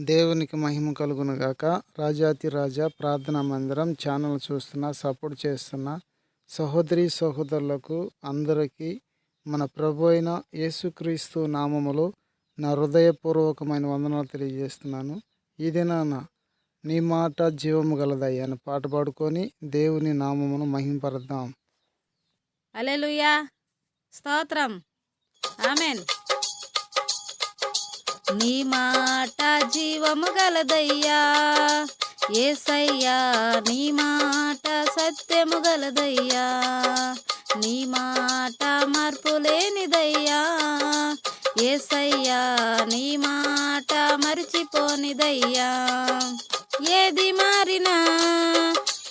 దేవునికి మహిమ కలుగునుగాక రాజాతి రాజా ప్రార్థనా మందిరం ఛానల్ చూస్తున్న సపోర్ట్ చేస్తున్న. సహోదరి సహోదరులకు అందరికీ మన ప్రభు అయిన యేసుక్రీస్తు నామములో నా హృదయపూర్వకమైన వందనాలు తెలియజేస్తున్నాను. ఇదేనా నీ మాట జీవము గలదయ్యా అని పాట పాడుకొని దేవుని నామమును మహింపరద్దాం. అలెలుయా స్తోత్రం. ఆమెన్. నీ మాట జీవము గలదయ్యా. ఏసయ్యా నీ మాట సత్యము గలదయ్యా. నీ మాట మార్పు లేనిదయ్యా. ఏసయ్యా నీ మాట మరిచిపోనిదయ్యా. ఏది మారినా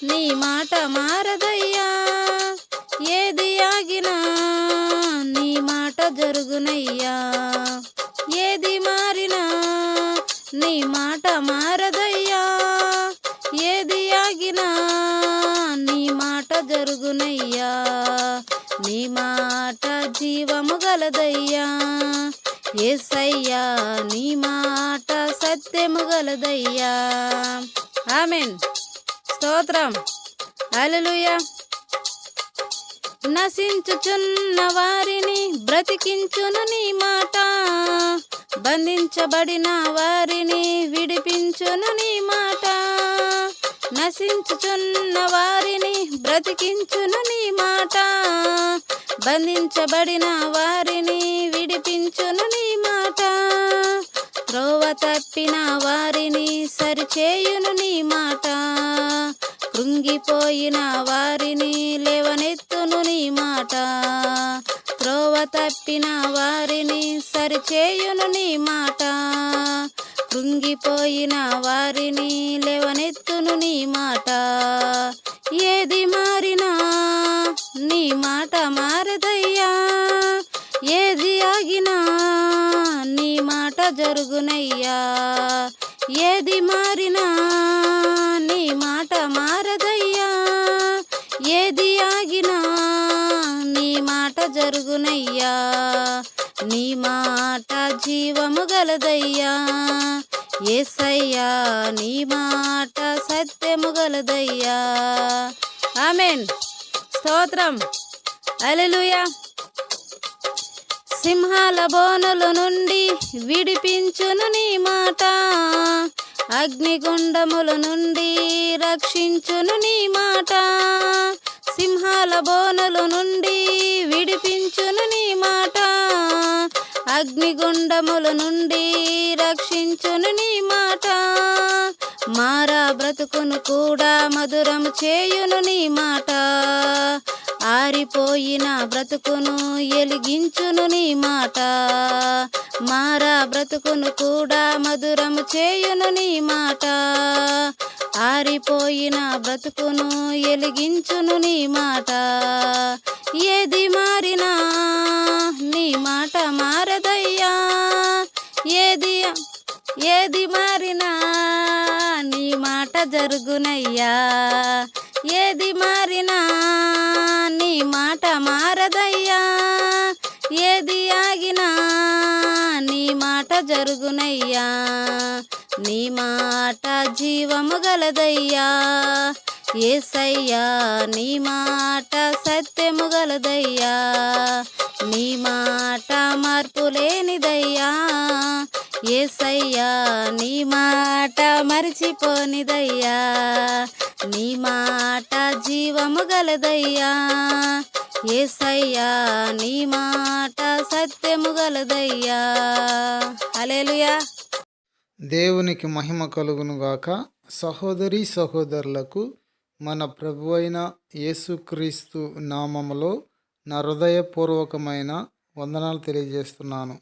నీ మాట మారదయ్యా. ఏది ఆగినా నీ మాట జరుగునయ్యా. ఏది మారినా నీ మాట మారదయ్యా. ఏది ఆగినా నీ మాట జరుగునయ్యా. నీ మాట జీవము గలదయ్యా. ఏసయ్యా నీ మాట సత్యము గలదయ్యా. ఆమెన్. స్తోత్రం. అలలుయా నశించుచున్న వారిని బ్రతికించును నీ మాట. బంధించబడిన వారిని విడిపించును నీ మాట. నశించుచున్న వారిని బ్రతికించును నీ మాట. బంధించబడిన వారిని విడిపించును నీ మాట. త్రోవ తప్పిన వారిని సరిచేయును నీ మాట. కృంగిపోయిన వారిని లే మాట. త్రోవ తప్పిన వారిని సరిచేయును నీ మాట. కృంగిపోయిన వారిని లేవనెత్తును నీ మాట. ఏది మారినా నీ మాట మారదయ్యా. ఏది ఆగినా నీ మాట జరుగునయ్యా. ఏది మారినా నీ మాట మారదయ్యా. ఏది ఆగినా జరుగునయ్యా. నీ మాట జీవము గలదయ్యా. ఏసయ్యా నీ మాట సత్యము గలదయ్యా. ఆమెన్. స్తోత్రం. అలెలుయా సింహాల బోనుల నుండి విడిపించును నీ మాట. అగ్నిగుండముల నుండి రక్షించును నీ మాట. సింహాల బోనుల నుండి విడిపించును నీ మాట. అగ్నిగుండముల నుండి రక్షించును నీ మాట. మారా బ్రతుకును కూడా మధురం చేయును నీ మాట. ఆరిపోయిన బ్రతుకును ఎలిగించును నీ మాట. మారా బ్రతుకును కూడా మధురం చేయును నీ మాట. ఆరిపోయిన బ్రతుకును ఎలిగించును నీ మాట. ఏది మారినా నీ మాట మారదయ్యా. ఏది ఏది మారినా నీ మాట జరుగునయ్యా. ఏది మారినా నీ మాట మారదయ్యా. ఏది ఆగినా నీ మాట జరుగునయ్యా. నీ మాట జీవము గలదయ్యా. ఏసయ్యా నీ మాట సత్యము గలదయ్యా. నీ మాట మార్పు లేనిదయ్యా. ఏసయ్యా నీ మాట మరిచిపోనిదయ్యా. నీ మాట జీవము గలదయ్యా. ఏసయ్యా నీ మాట సత్యము గలదయ్యా. అలేలుయా దేవునికి మహిమ కలుగును గాక. సహోదరి సహోదరులకు మన ప్రభు అయిన యేసుక్రీస్తు నామములో నా హృదయపూర్వకమైన వందనాలు తెలియజేస్తున్నాను.